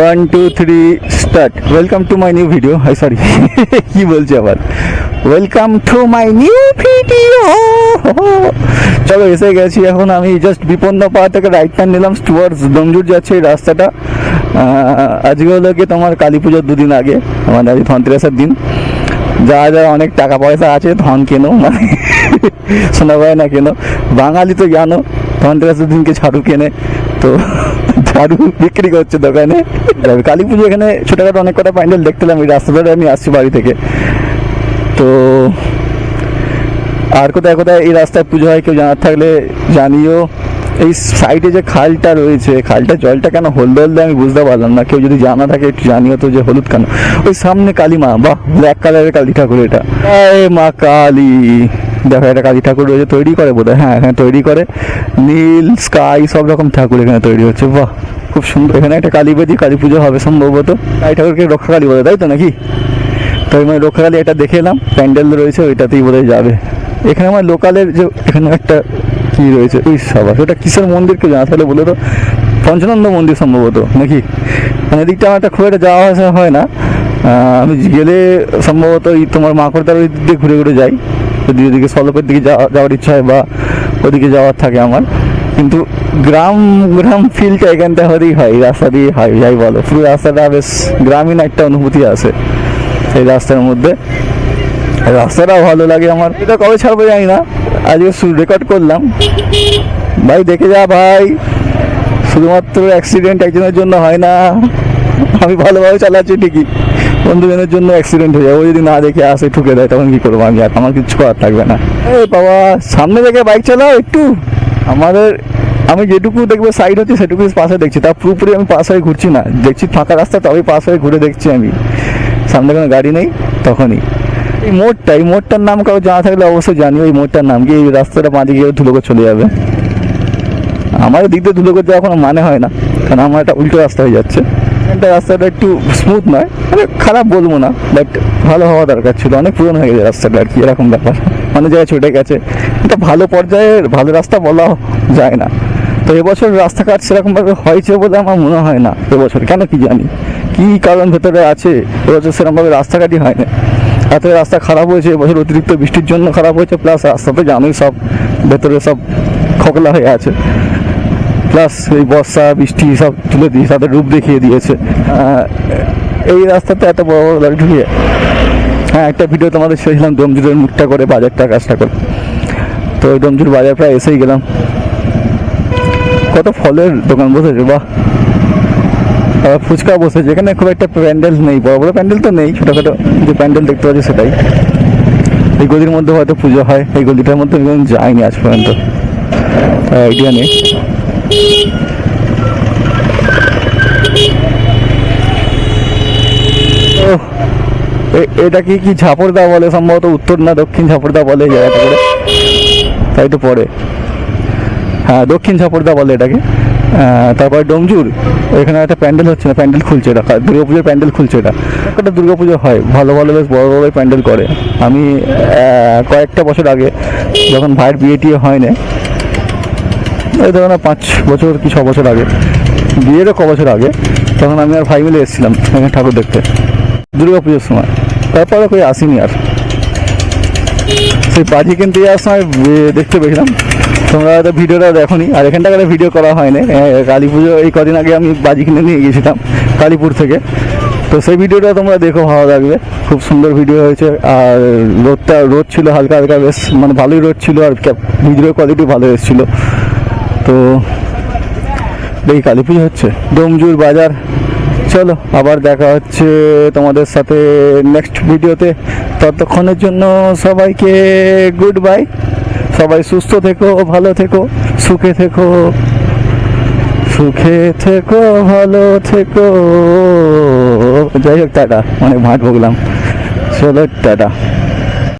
One two three start welcome to my new video hi sorry কি বলছি আবার? Welcome to my new video চলো, এসে গেছি। এখন আমি জাস্ট বিপন্ন পাড়া থেকে রাইট টার্ন নিলাম টুয়ার্ডস দমজুর যাচ্ছে এই রাস্তাটা। আজকে হলো কি তোমার কালী পুজোর দুদিন আগে মানে আজ ধনতেরাসের দিন। যা যা অনেক টাকা পয়সা আছে, ধন কেনো মানে শোনা পায় না কেন। বাঙালি তো জানো, ধনতেরাসের দিনকে ঝাড়ু কেনে। তো ঝাড়ু বিক্রি করছে দোকানে। কালী পুজো এখানে ছোটখাটো অনেক কটা প্যান্ডেল দেখতেলাম, এই রাস্তা ধরে আমি আসছি বাড়ি থেকে। তো আর কোথায় কোথায় এই রাস্তায় পুজো হয় কেউ জানার থাকলে জানিও। এই সাইডে যে খালটা রয়েছে খালটা জলটা কেন হলদে হলদে আমি বুঝতে পারলাম না। কেউ যদি জানা থাকে, একটু জানিও তো যে হলুদ কেন। ওই সামনে কালী মা বাহ ব্ল্যাক কালারের কালী ঠাকুর এটা। মা কালী। দেখো এটা কালী ঠাকুর রয়েছে, তৈরি করে বোধহয়। হ্যাঁ এখানে তৈরি করে। নীল স্কাই সব রকম ঠাকুর এখানে তৈরি হচ্ছে। বাহ, খুব সুন্দর। এখানে একটা কালী বেদি কালী পুজো হবে সম্ভবত। কালী ঠাকুরকে রক্ষা কালী বলে, তাই তো নাকি? তো আমি রক্ষাকালী এটা দেখে এলাম। প্যান্ডেল রয়েছে, ওইটাতেই বোধহয় যাবে। এখানে আমার লোকালের যে এখানে একটা কি রয়েছে? ওই সবার ওটা কিসের মন্দির কেউ জানা তাহলে বলে তো পঞ্চানন্দ মন্দির সম্ভবত, নাকি? মানে এদিকটা আমার একটা খুব একটা যাওয়া আসা হয় না। আমি গেলে সম্ভবত ওই তোমার মাকড়দার ওই দিক ঘুরে ঘুরে যাই। যদি ওদিকে সলকের দিকে যাওয়া- যাওয়ার ইচ্ছা হয় বা ওদিকে যাওয়ার থাকে আমার। কিন্তু গ্রাম গ্রাম ফিলটা এখানটা হলেই হয় রাস্তা দিয়ে হয়, যাই বলো। পুরো রাস্তাটা বেশ গ্রামীণ একটা অনুভূতি আছে এই রাস্তার মধ্যে। আর রাস্তাটাও ভালো লাগে আমার। এটা কবে ছাড়বো জানি না। আজকে রেকর্ড করলাম। ভাই, দেখে যা ভাই। শুধুমাত্র অ্যাক্সিডেন্ট একজনের জন্য হয় না। আমি ভালোভাবে চালাচ্ছি ঠিকই। বন্ধুজনের জন্য অ্যাক্সিডেন্ট হয়ে যাবে। ও যদি না দেখে আসে, ঠুকে দেয়, তখন কি করব আমি? আর আমার কিছু করার থাকবে না। এই বাবা, সামনে থেকে বাইক চালাও একটু। আমাদের, আমি যেটুকু দেখব সাইড হচ্ছে সেটুকু পাশে দেখছি। তার পুরোপুরি আমি পাশ হয়ে ঘুরছি না। দেখছি ফাঁকা রাস্তা, তবেই পাশ হয়ে ঘুরে দেখছি আমি। সামনে কোনো গাড়ি নেই, তখনই। এই মোড়টা, এই মোড়টার নাম কারও জানা থাকলে অবশ্যই জানি এই মোড়টার নাম কি? এই রাস্তাটা বাঁদিকে গিয়ে ধুলো করে চলে যাবে। আমার দিক দিয়ে ধুলো করে যাওয়া কোনো মানে হয় না, কারণ আমার একটা উল্টো রাস্তা হয়ে যাচ্ছে। একটা রাস্তাটা একটু স্মুথ নয় মানে খারাপ বলব না বাট ভালো হওয়া দরকার ছিল, অনেক পুরনো হয়ে গেছে রাস্তাটা আর কি, এরকম ব্যাপার। অনেক জায়গায় ছুটে গেছে এটা ভালো পর্যায়ের ভালো রাস্তা বলা যায় না। তো এবছর রাস্তাঘাট সেরকমভাবে হয়েছে বলে আমার মনে হয় না, এবছর, কেন কি জানি, কি কারণ ভেতরে আছে, এবছর সেরকমভাবে রাস্তাঘাটই হয় না এত রাস্তা খারাপ হয়েছে এবছর অতিরিক্ত বৃষ্টির জন্য খারাপ হয়েছে প্লাস রাস্তা তো জানোই সব, ভেতরে সব খোকলা হয়ে আছে। প্লাস এই বর্ষা, বৃষ্টি সব তুলে দিয়ে তাদের রূপ দেখিয়ে দিয়েছে। এই রাস্তাতে এত বড় বড় গাড়ি ঢুকিয়ে হ্যাঁ একটা ভিডিও তোমাদের ছেড়েছিলাম ডোমজুরের মুখটা করে বাজারটা কাজটা করে। তো ওই ডোমজুর বাজার প্রায় এসেই গেলাম। কত ফলের দোকান বসেছে, বাহ। ফুচকা বসেছে এখানে খুব একটা প্যান্ডেল নেই, বড় বড় প্যান্ডেল তো নেই, ছোটোখাটো যে প্যান্ডেল দেখতে পাচ্ছি সেটাই। এই গলির মধ্যে হয়তো পুজো হয়, এই গলিটার মধ্যে আমি যাইনি আজ পর্যন্ত। আইডিয়া নেই। এটা কি কি ঝাপড়দা বলে? সম্ভবত উত্তর না দক্ষিণ ঝাপড়দা বলে জায়গাটা করে। তাই তো পরে দক্ষিণ ঝাপড়দা বলে এটাকে। তারপরে ডোমজুর এখানে একটা প্যান্ডেল হচ্ছে না, প্যান্ডেল খুলছে এটা দুর্গা পুজোর প্যান্ডেল খুলছে এটা। একটা দুর্গা পুজো হয়, ভালো ভালো বেশ বড় বড় প্যান্ডেল করে। আমি কয়েকটা বছর আগে যখন ভাইয়ের বিয়ে টিয়ে হয় না এই ধরো না পাঁচ বছর কি ছ বছর আগে, বিয়েরও ক বছর আগে, তখন আমি আর ভাই মিলে এসেছিলাম এখানে ঠাকুর দেখতে দুর্গা পুজোর সময়। তারপরে কই আসিনি আর। সেই বাজি কিনতে যাওয়ার সময় দেখতে পেয়েছিলাম। তোমরা হয়তো ভিডিওটা দেখোনি। আর এখানটাকার ভিডিও করা হয়নি। এ, কালী পুজো এই কদিন আগে আমি বাজি কিনে নিয়ে গিয়েছিলাম কালীপুর থেকে। তো সেই ভিডিওটা তোমরা দেখো ভালো লাগবে। খুব সুন্দর ভিডিও হয়েছে। আর রোদটা রোদ ছিল হালকা হালকা বেশ মানে ভালোই রোদ ছিল আর ভিডিওর কোয়ালিটি ভালো এসেছিল। তো এই কালী পুজো হচ্ছে। ডোমজুর বাজার। চলো আবার দেখা হচ্ছে তোমাদের সাথে নেক্সট ভিডিওতে ততক্ষণের জন্য সবাইকে গুড বাই সবাই সুস্থ থেকো, ভালো থেকো, সুখে থেকো। সুখে থেকো, ভালো থেকো। যাই হোক, টাটা। অনেক ভাট ভুগলাম চলো, টাটা।